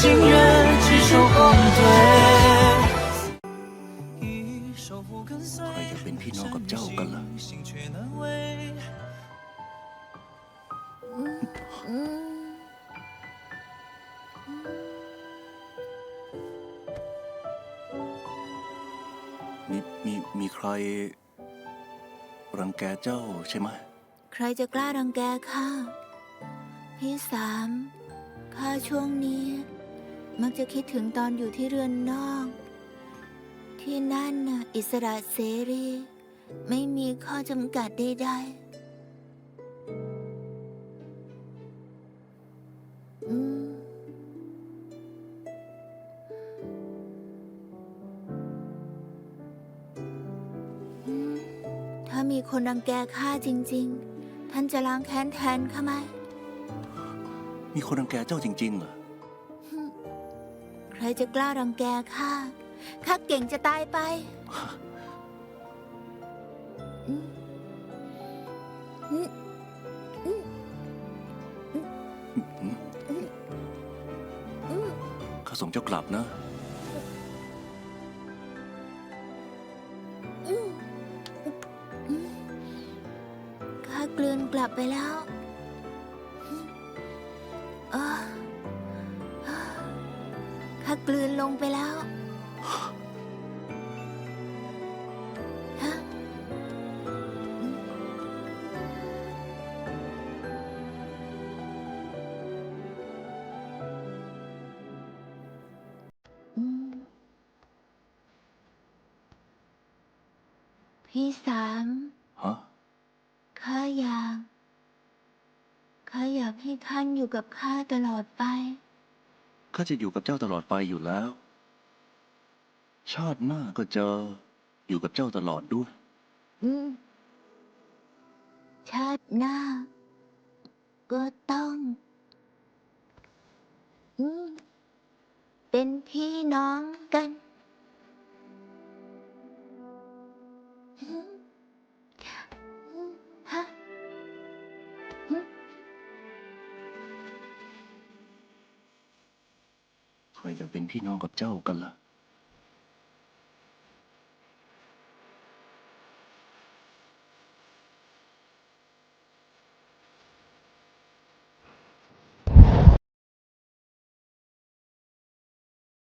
心愿，只手后退。一手不跟随， ใครจะเป็นพี่น้องกับเจ้ากันล่ะ 心却难为。 มีมีมีใคร รังแกเจ้าใช่ไหม ใครจะกล้ารังแกข้า พี่สาม ข้าช่วงนี้ มักจะคิดถึงตอนอยู่ที่เรือนนอก ที่นั่นน่ะอิสระเสรี ไม่มีข้อจำกัดใดๆอืมถ้ามีคนรังแกข้าจริง ๆ ท่านจะล้างแค้นแทนข้าไหม มีคนรังแกเจ้าจริงๆเหรอ ใครจะกล้ารังแกข้า ข้าเก่งจะตายไปอืมอืมอืมอืมข้าส่งเจ้ากลับนะอืมอืมข้ากลืนกลับไปแล้ว กลืนลงไปแล้วฮะอืมอืมพี่สาม ฮะ ข้าอยาก ข้าอยากให้ท่านอยู่กับข้าตลอดไป ข้าจะอยู่กับเจ้าตลอดไปอยู่แล้ว ชาติหน้าก็จะอยู่กับเจ้าตลอดด้วย อืม ชาติหน้า ก็ต้อง อืม เป็นพี่น้องกัน อยจะเป็นพี่น้องกับเจ้ากันล่ะ